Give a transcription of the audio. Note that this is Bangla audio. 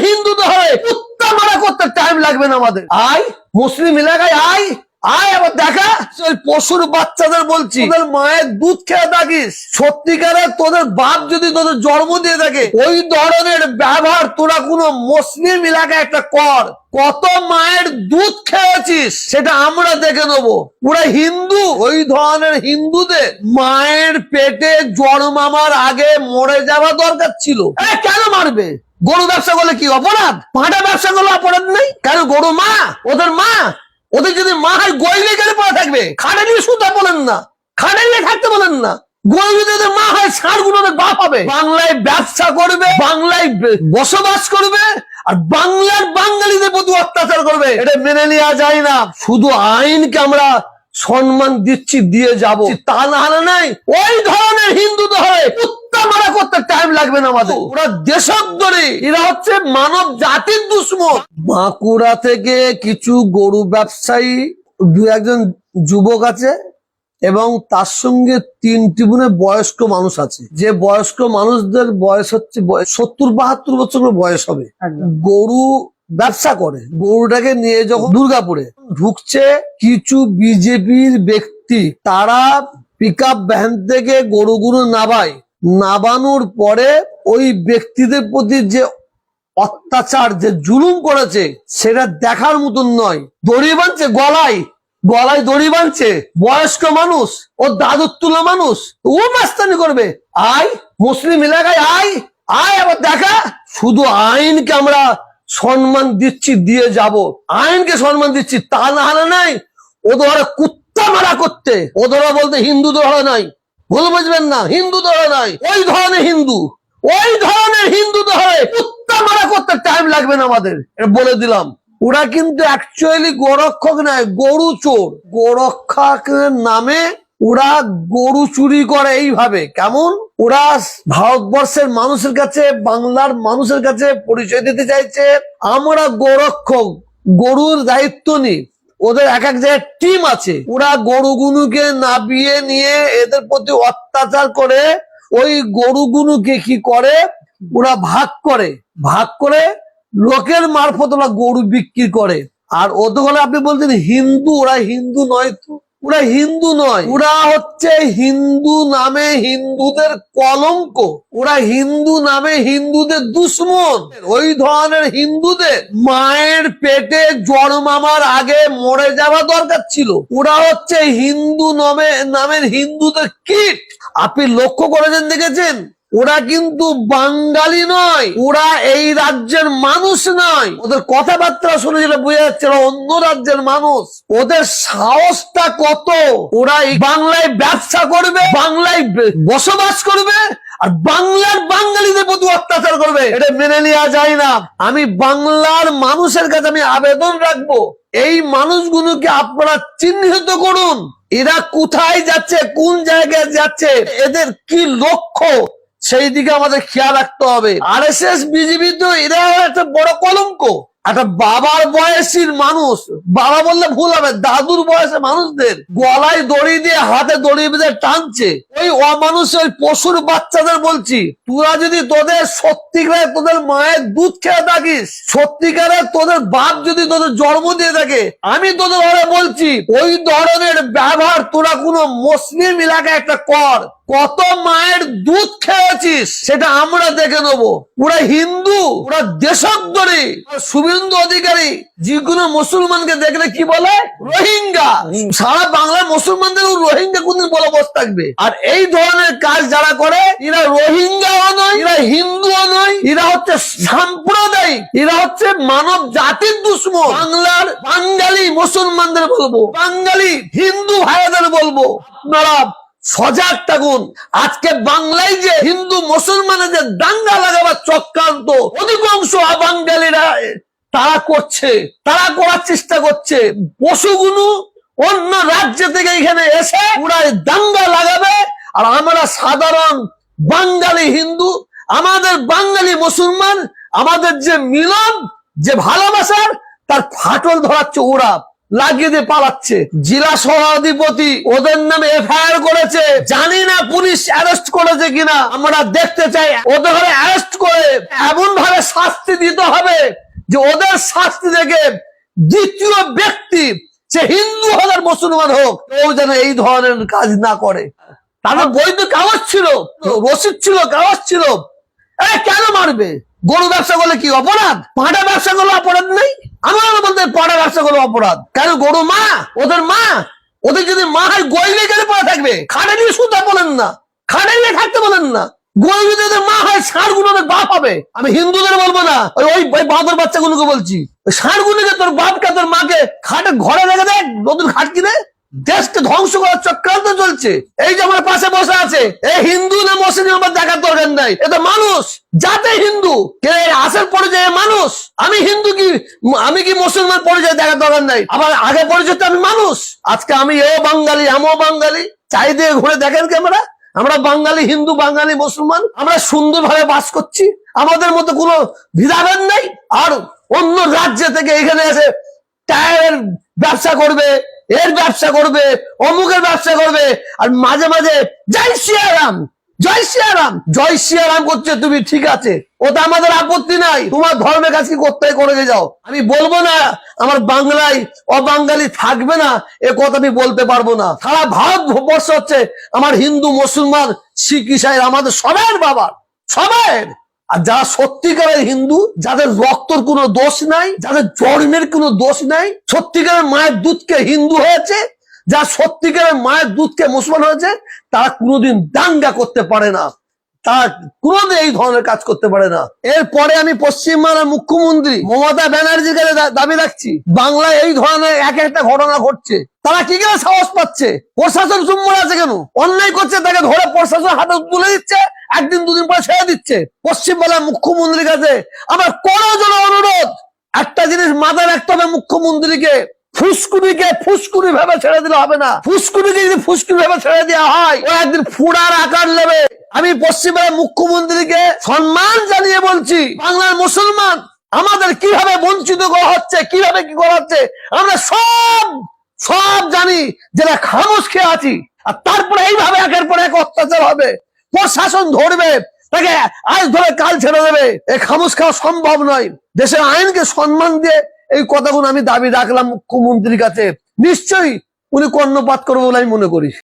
হিন্দু তো হয় করতে টাইম লাগবে না আমাদের। আয় মুসলিম এলাকায় আয় আয় আবার দেখা। ওই পশুর বাচ্চাদের বলছি। তোদের মায়ের দুধ খেয়ে থাকিস। সত্যিকারের তোদের বাপ যদি তোদের জন্ম দিয়ে থাকে ওই ধরনের ব্যবহার তোরা কোনো মুসলিম এলাকায় একটা কর। কত মায়ের দুধ খেয়েছিস সেটা আমরা দেখে নেব। পুরা হিন্দু ওই ধরনের হিন্দুদের মায়ের পেটে জন্মামার আগে মরে যাওয়া দরকার ছিল। কেন মারবে? গরু ব্যবসা করলে কি অপরাধ? পাঁটা ব্যবসা করলে অপরাধ নেই? কেন গরু মা? ওদের মা? ওদের যদি মা হয় গইলে গেলে পড়ে থাকবে। খাটে নিয়ে শুতে বলেন না। খাটে নিয়ে থাকতে বলেন না। হয় বাংলায় ব্যবসা করবে, বাংলায় বসবাস করবে, আর বাংলার বাঙালিদের প্রতি অত্যাচার করবে। এটা মেনে নেওয়া যায় না। শুধু আইনকে আমরা সম্মান দিচ্ছি, দিয়ে যাব। তা না হলে নাই। ওই ধরনের হিন্দু তো হয় কুত্তা মারা লাগবে না আমাদের। ওরা দেশদ্দরী এরা হচ্ছে মানব জাতির দুশ্মন। বাঁকুড়া থেকে কিছু গরু ব্যবসায়ী দু একজন যুবক আছে এবং তার সঙ্গে তিনটি বোনে বয়স্ক মানুষ আছে। যে বয়স্ক মানুষদের বয়স হচ্ছে সত্তর বাহাত্তর বছর বয়স হবে। গরু ব্যবসা করে। গরুটাকে নিয়ে যখন দুর্গাপুরে ঢুকছে কিছু বিজেপির ব্যক্তি তারা পিক আপ ভ্যান থেকে গরুগুলো নাবায় নাবানোর পরে ওই ব্যক্তিদের প্রতি যে অত্যাচার, যে জুলুম করেছে, সেটা দেখার মতন নয়। দড়ি বাঁধছে গলায়। গলায় দড়ি বাঁধছে। বয়স্ক মানুষ ও দাদুর তুলা মানুষ। ও মাস্তানি করবে। আয়, মুসলিম এলাকায় আয়। আয়, আবার দেখা। শুধু আইনকে আমরা সম্মান দিচ্ছি, দিয়ে যাব। আইনকে সম্মান দিচ্ছি, তা না হলে নাই। ও ধরে কুত্তা মারা করতে। ও ধরা বলতে হিন্দু ধরা নাই। ভুল বুঝবেন না, হিন্দু ধরা নাই, ওই ধরনের হিন্দু, ওই ধরনের হিন্দু ধরে কুত্তা মারা করতে টাইম লাগবে না আমাদের বলে দিলাম। ওরা কিন্তু অ্যাকচুয়ালি গোরক্ষক নয়, গরু চোর। গোরক্ষকের নামে ওরা গরু চুরি করে এইভাবে। কেমন? ওরা ভারতবর্ষের মানুষের কাছে, বাংলার মানুষের কাছে পরিচয় দিতে চাইছে, আমরা গোরক্ষক, গরুর দায়িত্ব নিই। ওদের এক এক জায়গায় টিম আছে। ওরা গরুগুনুকে নাবিয়ে নিয়ে এদের প্রতি অত্যাচার করে, ওই গরুগুনুকে কি করে? ওরা ভাগ করে। ভাগ করে লোকের মারফত ওরা গরু বিক্রি করে। আর ওদের হলে আপনি বলছেন হিন্দু, ওরা হিন্দু নয় তো। ওরা হিন্দু নয়। ওরা হচ্ছে হিন্দু নামে হিন্দুদের কলঙ্ক। ওরা হিন্দু নামে হিন্দুদের দুশ্মন। ওই ধরনের হিন্দুদের মায়ের পেটে জড়মামার আগে মরে যাওয়া দরকার ছিল। ওরা হচ্ছে হিন্দু নামে, নামের হিন্দুদের কীট। আপনি লক্ষ্য করেছেন, দেখেছেন? ওরা কিন্তু বাঙালি নয়, ওরা এই রাজ্যের মানুষ নয়। ওদের কথাবার্তা শুনে যেটা বোঝা যাচ্ছে অন্য রাজ্যের মানুষ। ওদের সাহসটা কত? ওরা বাংলায় ব্যবসা করবে, বাংলায় বসবাস করবে, আর বাংলার বাঙালিদের প্রতি অত্যাচার করবে। এটা মেনে নেওয়া যায় না। আমি বাংলার মানুষের কাছে আমি আবেদন রাখব, এই মানুষগুলোকে আপনারা চিহ্নিত করুন। এরা কোথায় যাচ্ছে, কোন জায়গায় যাচ্ছে, এদের কি লক্ষ্য? সেই দিকে আমাদের খেয়াল রাখতে হবে। আর এস এস বিজেপি তো এরা একটা বড় কলঙ্ক। একটা বাবার বয়সীর মানুষ। বাবা বললে ভুল হবে, দাদুর বয়সে মানুষদের। গলায় দড়ি দিয়ে হাতে দড়ি বেঁধে টানছে। ওই অমানুষ ওই পশুর বাচ্চাদের বলছি, তোরা যদি তোদের সত্যিকারে তোদের মায়ের দুধ খেয়ে থাকিস সত্যিকারে তোদের বাপ যদি তোদের জন্ম দিয়ে থাকে, আমি তোদের ঘরে বলছি, ওই ধরনের ব্যবহার তোরা কোনো মুসলিম এলাকায় একটা কর। কত মায়ের দুধ খেয়েছিস? সেটা আমরা দেখে নেব। ওরা হিন্দু, ওরা দেশদ্দরী শুভেন্দু অধিকারী যে কোনো মুসলমানকে দেখলে কি বলে? রোহিঙ্গা। সারা বাংলার মুসলমানদের রোহিঙ্গা কোনদিন বলে বসে থাকবে। আর এই ধরনের কাজ যারা করে, এরা রোহিঙ্গাও নয়, এরা হিন্দুও নয়, এরা হচ্ছে সাম্প্রদায়িক, এরা হচ্ছে মানব জাতির দুশ্মন। বাংলার বাঙালি মুসলমানদের বলব, বাঙালি হিন্দু ভাইদের বলব, আপনারা সজাগ থাকুন। আজকে বাংলায় যে হিন্দু মুসলমানের যে দাঙ্গা লাগাবার চক্রান্ত, অধিকাংশ বাঙালিরা তারা করছে। তারা করার চেষ্টা করছে। পশুগুলো অন্য রাজ্য থেকে এখানে এসে ওরা দাঙ্গা লাগাবে। আর আমরা সাধারণ বাঙালি হিন্দু, আমাদের বাঙালি মুসলমান, আমাদের যে মিলন, যে ভালোবাসার, তার ফাটল ধরাচ্ছে ওরা। লাগিয়ে দিয়ে পালাচ্ছে। জেলা সভাধিপতি ওদের নামে এফআইআর করেছে। জানি না পুলিশ অ্যারেস্ট করেছে কিনা। আমরা দেখতে চাই। ওদের অ্যারেস্ট করে এমন ভাবে শাস্তি দিতে হবে যে ওদের শাস্তি দেখে দ্বিতীয় ব্যক্তি, সে হিন্দু হোক আর মুসলমান হোক, কেউ যেন এই ধরনের কাজ না করে। তাদের বৈধ কাগজ ছিল, রসিদ ছিল, কাগজ ছিল। কেন মারবে? গরু ব্যবসা করলে কি অপরাধ? পাঁটা ব্যবসা করলে অপরাধ নেই? আমার মধ্যে পাঁটা ব্যবসা করলে অপরাধ। কেন গরু মা? ওদের মা? ওদের যদি মা হয় গইলে গেলে পড়ে থাকবে? খাটে নিয়ে সুতা বলেন না। খাটে নিয়ে থাকতে বলেন না। গরু যদি ওদের মা হয়, ষাঁড়গুলো ওদের বাপ হবে। আমি হিন্দুদের বলব না। ওই ওই বাঁদর বাচ্চাগুলোকে বলছি। ষাঁড় গুলোকে তোর বাপকে, তোর মাকে খাটে ঘরে রেখে দেয় নতুন খাট কিনে। দেশকে ধ্বংস করার চক্রান্ত চলছে। এই যে আমার পাশে বসে আছে এই হিন্দু না মুসলিম আমার দেখার দরকার নাই। এ তো মানুষ যাতে হিন্দু। কে আসল পরিচয় মানুষ? আমি হিন্দু কি, আমি কি মুসলমান পরিচয় দেখার দরকার নাই? আবার আগে পরিচয় আমি মানুষ। আজকে আমি এও বাঙালি, আমিও বাঙালি। চারিদিকে ঘুরে দেখেন ক্যামেরা আমরা? বাঙালি, হিন্দু, বাঙালি, মুসলমান। আমরা সুন্দরভাবে বাস করছি। আমাদের মতো কোনো ভেদাভেদ নেই। আর অন্য রাজ্য থেকে এখানে এসে টায়ারের ব্যবসা করবে। এর ব্যবসা করবে, অমুকের ব্যবসা করবে, আর মাঝে মাঝে জয় সিয়ারাম জয় সিয়ারাম জয় সিয়ারাম করছে, তুমি ঠিক আছে। ওটা আমাদের আপত্তি নাই। তোমার ধর্মের কাছে কি করতে করে যাও। আমি বলব না, আমার বাংলায় অবাঙ্গালি থাকবে না, এ কথা আমি বলতে পারব না। সারা ভারতবর্ষ হচ্ছে আমার হিন্দু, মুসলমান, শিখ, ইসাই, আমাদের সবার বাবার, সবার। আর যারা সত্যিকারের হিন্দু, যাদের রক্তর কোনো দোষ নাই, যাদের জন্মের কোনো দোষ নাই, সত্যিকারের মায়ের দুধকে হিন্দু হয়েছে যা সত্যিকারের মায়ের দুধকে মুসলমান হয়েছে, তারা কোনোদিন দাঙ্গা করতে পারে না। তারা কোনোদিন এই ধরনের কাজ করতে পারে না। এরপরে আমি পশ্চিমবাংলার মুখ্যমন্ত্রী মমতা ব্যানার্জির কাছে দাবি রাখছি। বাংলায় এই ধরনের এক একটা ঘটনা ঘটছে। তারা কি করে সাহস পাচ্ছে? প্রশাসন চুম্বর আছে কেন? অন্যায় করছে তাকে ধরে প্রশাসন হাতে তুলে দিচ্ছে। একদিন দুদিন পরে ছেড়ে দিচ্ছে। পশ্চিমবাংলার মুখ্যমন্ত্রীর কাছে আমার কোনো জন অনুরোধ। একটা জিনিস মাথায় রাখতে হবে মুখ্যমন্ত্রীকে। ফুসকুনিকে ফুসকুনি ভাবে ছেড়ে দিলে হবে না। ফুসকুনিকে যদি ফুসকুনি ভাবে ছেড়ে দেওয়া হয়, ও একদিন ফুড়ার আকার নেবে। আমি পশ্চিমবঙ্গের মুখ্যমন্ত্রীকে সম্মান জানিয়ে বলছি, বাংলার মুসলমান আমাদের কীভাবে বঞ্চিত করা হচ্ছে, কীভাবে কি করা হচ্ছে, আমরা সব সব জানি, যেটা খামোশ খেয়ে আছি। আর তারপরে এইভাবে একের পর এক অত্যাচার হবে। প্রশাসন ধরবে, তাকে আজ ধরে কাল ছেড়ে দেবে। এ খামুস খাওয়া সম্ভব নয়। দেশের আইনকে সম্মান দিয়ে এই কথাগুলো আমি দাবি রাখলাম মুখ্যমন্ত্রীর কাছে। নিশ্চয়ই উনি কর্ণপাত করব বলে আমি মনে করি।